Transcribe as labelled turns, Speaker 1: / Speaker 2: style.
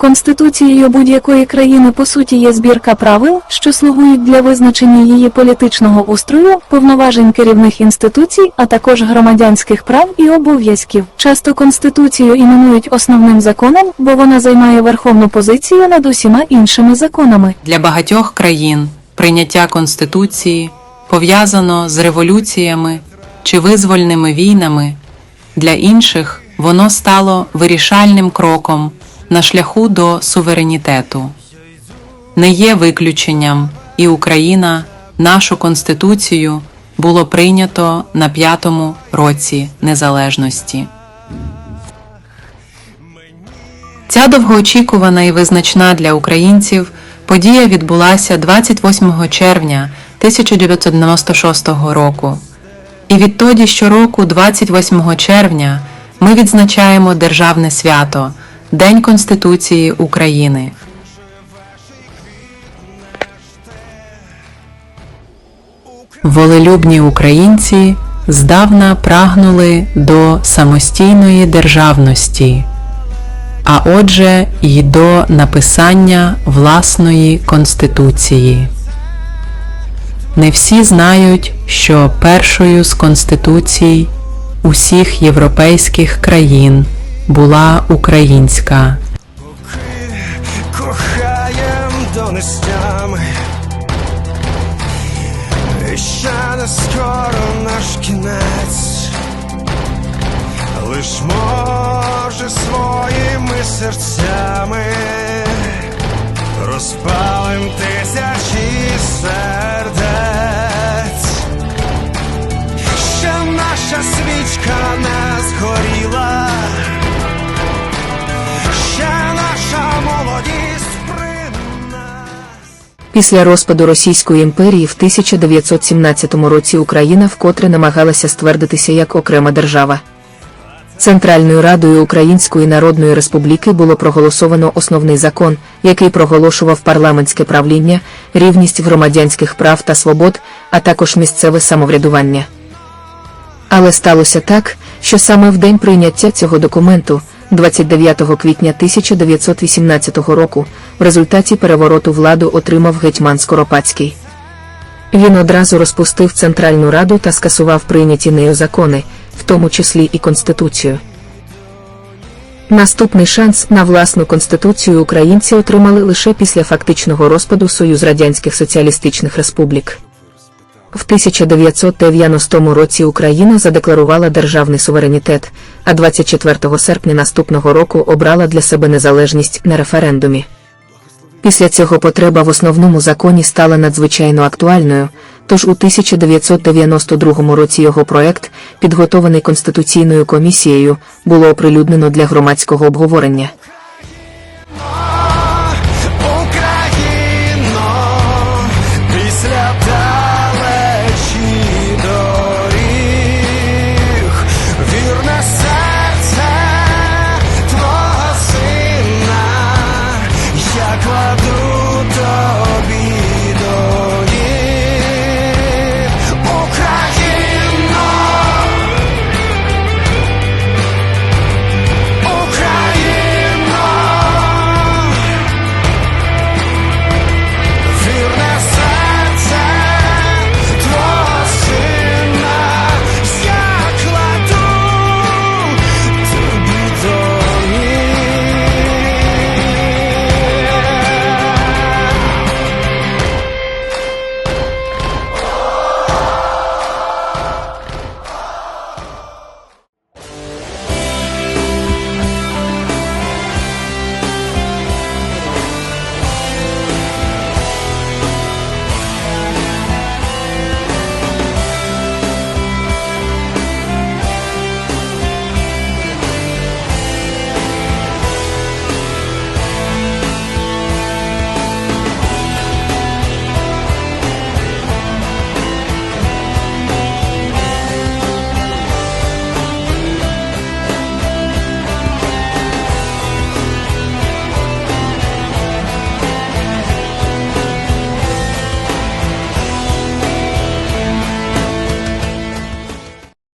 Speaker 1: Конституцією будь-якої країни по суті є збірка правил, що слугують для визначення її політичного устрою, повноважень керівних інституцій, а також громадянських прав і обов'язків. Часто конституцію іменують основним законом, бо вона займає верховну позицію над усіма іншими законами.
Speaker 2: Для багатьох країн прийняття Конституції пов'язано з революціями чи визвольними війнами, для інших воно стало вирішальним кроком на шляху до суверенітету. Не є виключенням, і Україна нашу Конституцію було прийнято на п'ятому році незалежності. Ця довгоочікувана і визначна для українців подія відбулася 28 червня 1996 року. І відтоді щороку, 28 червня, ми відзначаємо державне свято День Конституції України. Волелюбні українці здавна прагнули до самостійної державності а отже, й до написання власної конституції. Не всі знають, що першою з конституцій усіх європейських країн була українська.
Speaker 3: кохаєм до нестями. Ще не скоро наш кінець, лиш може своїми серцями розпалим тисячі сердець. Ще наша свічка не згоріла.
Speaker 4: Після розпаду Російської імперії в 1917 році Україна вкотре намагалася ствердитися як окрема держава. Центральною Радою Української Народної Республіки було проголосовано основний закон, який проголошував парламентське правління, рівність громадянських прав та свобод, а також місцеве самоврядування. Але сталося так, що саме в день прийняття цього документу, 29 квітня 1918 року, в результаті перевороту владу отримав гетьман Скоропадський. Він одразу розпустив Центральну Раду та скасував прийняті нею закони, в тому числі і Конституцію. Наступний шанс на власну конституцію українці отримали лише після фактичного розпаду Союз Радянських Соціалістичних Республік. В 1990 році Україна задекларувала державний суверенітет, а 24 серпня наступного року обрала для себе незалежність на референдумі. Після цього потреба в основному законі стала надзвичайно актуальною, тож у 1992 році його проект, підготований Конституційною комісією, було оприлюднено для громадського обговорення.